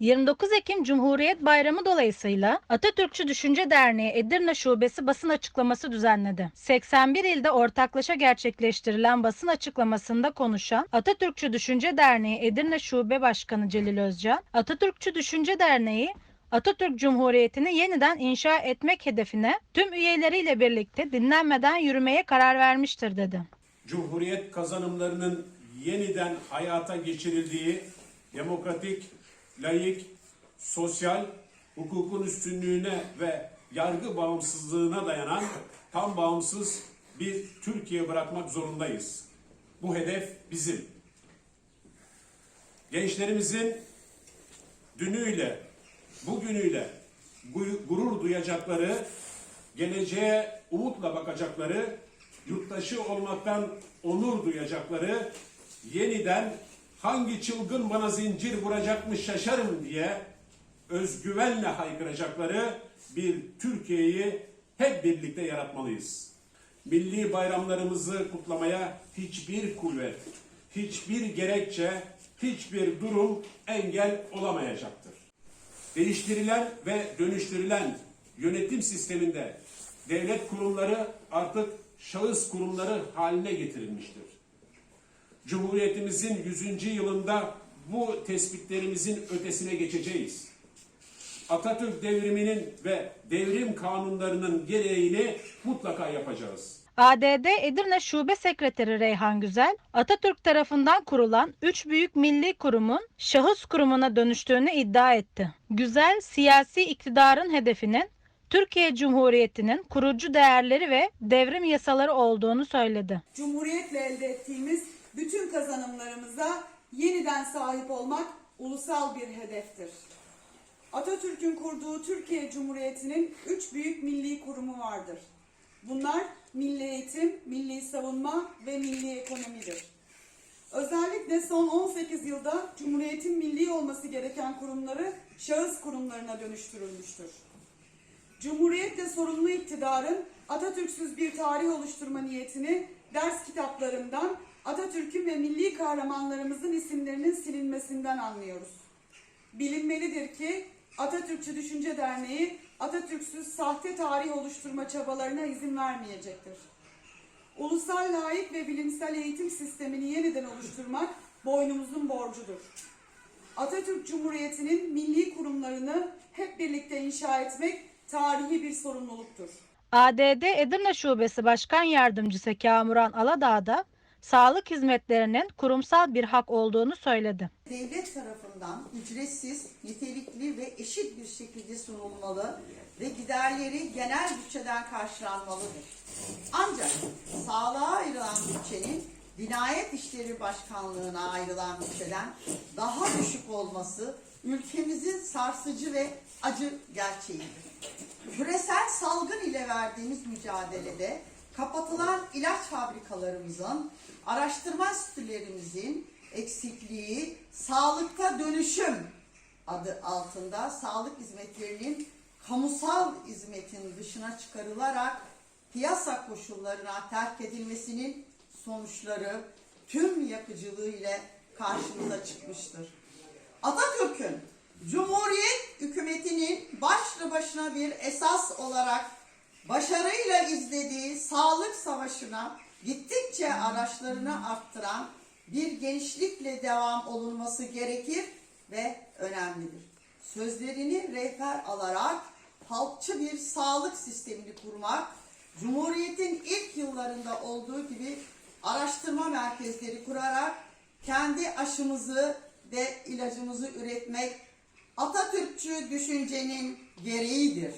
29 Ekim Cumhuriyet Bayramı dolayısıyla Atatürkçü Düşünce Derneği Edirne Şubesi basın açıklaması düzenledi. 81 ilde ortaklaşa gerçekleştirilen basın açıklamasında konuşan Atatürkçü Düşünce Derneği Edirne Şube Başkanı Celil Özcan, Atatürkçü Düşünce Derneği Atatürk Cumhuriyeti'ni yeniden inşa etmek hedefine tüm üyeleriyle birlikte dinlenmeden yürümeye karar vermiştir dedi. Cumhuriyet kazanımlarının yeniden hayata geçirildiği demokratik, layık, sosyal, hukukun üstünlüğüne ve yargı bağımsızlığına dayanan tam bağımsız bir Türkiye bırakmak zorundayız. Bu hedef bizim. Gençlerimizin dünüyle, bugünüyle gu- gurur duyacakları, geleceğe umutla bakacakları, yurttaşı olmaktan onur duyacakları, yeniden hangi çılgın bana zincir vuracakmış şaşarım diye özgüvenle haykıracakları bir Türkiye'yi hep birlikte yaratmalıyız. Milli bayramlarımızı kutlamaya hiçbir kuvvet, hiçbir gerekçe, hiçbir durum engel olamayacaktır. Değiştirilen ve dönüştürülen yönetim sisteminde devlet kurumları artık şahıs kurumları haline getirilmiştir. Cumhuriyetimizin 100. yılında bu tespitlerimizin ötesine geçeceğiz. Atatürk devriminin ve devrim kanunlarının gereğini mutlaka yapacağız. ADD Edirne Şube Sekreteri Reyhan Güzel, Atatürk tarafından kurulan üç büyük milli kurumun şahıs kurumuna dönüştüğünü iddia etti. Güzel, siyasi iktidarın hedefinin Türkiye Cumhuriyeti'nin kurucu değerleri ve devrim yasaları olduğunu söyledi. Cumhuriyetle elde ettiğimiz bütün kazanımlarımıza yeniden sahip olmak ulusal bir hedeftir. Atatürk'ün kurduğu Türkiye Cumhuriyeti'nin üç büyük milli kurumu vardır. Bunlar milli eğitim, milli savunma ve milli ekonomidir. Özellikle son 18 yılda Cumhuriyet'in milli olması gereken kurumları şahıs kurumlarına dönüştürülmüştür. Cumhuriyetle sorumlu iktidarın Atatürk'süz bir tarih oluşturma niyetini ders kitaplarından Atatürk'ün ve milli kahramanlarımızın isimlerinin silinmesinden anlıyoruz. Bilinmelidir ki Atatürkçü Düşünce Derneği Atatürk'süz sahte tarih oluşturma çabalarına izin vermeyecektir. Ulusal layık ve bilimsel eğitim sistemini yeniden oluşturmak boynumuzun borcudur. Atatürk Cumhuriyeti'nin milli kurumlarını hep birlikte inşa etmek tarihi bir sorumluluktur. ADD Edirne Şubesi Başkan Yardımcısı Kamuran Aladağ da sağlık hizmetlerinin kurumsal bir hak olduğunu söyledi. devlet tarafından ücretsiz, nitelikli ve eşit bir şekilde sunulmalı ve giderleri genel bütçeden karşılanmalıdır. Ancak sağlığa ayrılan bütçenin Dinayet İşleri Başkanlığı'na ayrılan bütçeden daha düşük olması ülkemizin sarsıcı ve acı gerçeğidir. Küresel salgın ile verdiğimiz mücadelede kapatılan ilaç fabrikalarımızın, araştırma enstitülerimizin eksikliği, sağlıkta dönüşüm adı altında sağlık hizmetlerinin kamusal hizmetin dışına çıkarılarak piyasa koşullarına terk edilmesinin sonuçları tüm yakıcılığı ile karşımıza çıkmıştır. Atatürk'ün Cumhuriyet hükümetinin başlı başına bir esas olarak başarıyla izlediği sağlık savaşına gittikçe araçlarını arttıran bir gençlikle devam olunması gerekir ve önemlidir. Sözlerini rehber alarak halkçı bir sağlık sistemini kurmak, Cumhuriyet'in ilk yıllarında olduğu gibi araştırma merkezleri kurarak kendi aşımızı ve ilacımızı üretmek Atatürkçü düşüncenin gereğidir.